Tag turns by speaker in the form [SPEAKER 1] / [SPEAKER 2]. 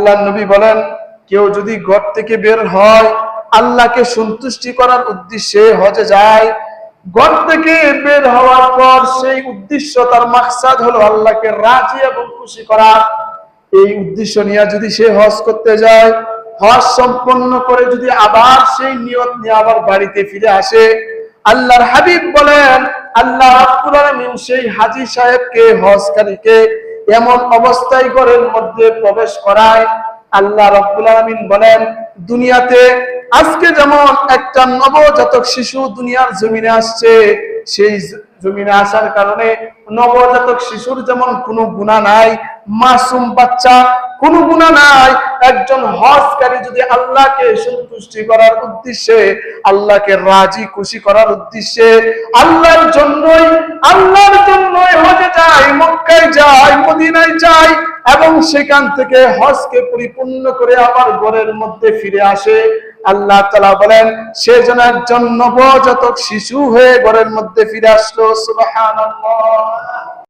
[SPEAKER 1] আল্লাহ নবী বলেন, কেউ যদি ঘর থেকে বের হয়, আল্লাহকে সন্তুষ্টি করার উদ্দেশ্যে হজে যায়। ঘর থেকে বের হওয়ার পর সেই উদ্দেশ্য, তার মাকসাদ হলো আল্লাহকে রাজি এবং খুশি করা। এই উদ্দেশ্য নিয়ে যদি সে হজ করতে যায়, হজ সম্পন্ন করে যদি আবার সেই নিয়ত নিয়ে আবার বাড়িতে ফিরে আসে, আল্লাহর হাবিব বলেন, আল্লাহ সেই হাজী সাহেবকে, হজকারীকে এমন অবস্থায় ঘরের মধ্যে প্রবেশ করায় আল্লাহ রাব্বুল আলামিন বলেন, দুনিয়াতে আজকে যেমন একটা নবজাতক শিশু দুনিয়ার জমিনে আসছে, সেই জমিনে আসার কারণে নবজাতক শিশুর যেমন কোনো গুণা নাই, মাসুম বাচ্চা কোনো গুণা নাই, একজন হজকারী যদি আল্লাহকে সন্তুষ্টি করার উদ্দেশ্যে, আল্লাহকে রাজি খুশি করার উদ্দেশ্যে, আল্লাহর জন্যই আল্লাহর জন্যই হজে যায় যায় মদিনায় যায় এবং সেখান থেকে হজকে পরিপূর্ণ করে আবার ঘরের মধ্যে ফিরে আসে। আল্লাহ তালা বলেন, সে যেন একজন নবজাতক শিশু হয়ে ঘরের মধ্যে ফিরে আসলো। সুবহানাল্লাহ।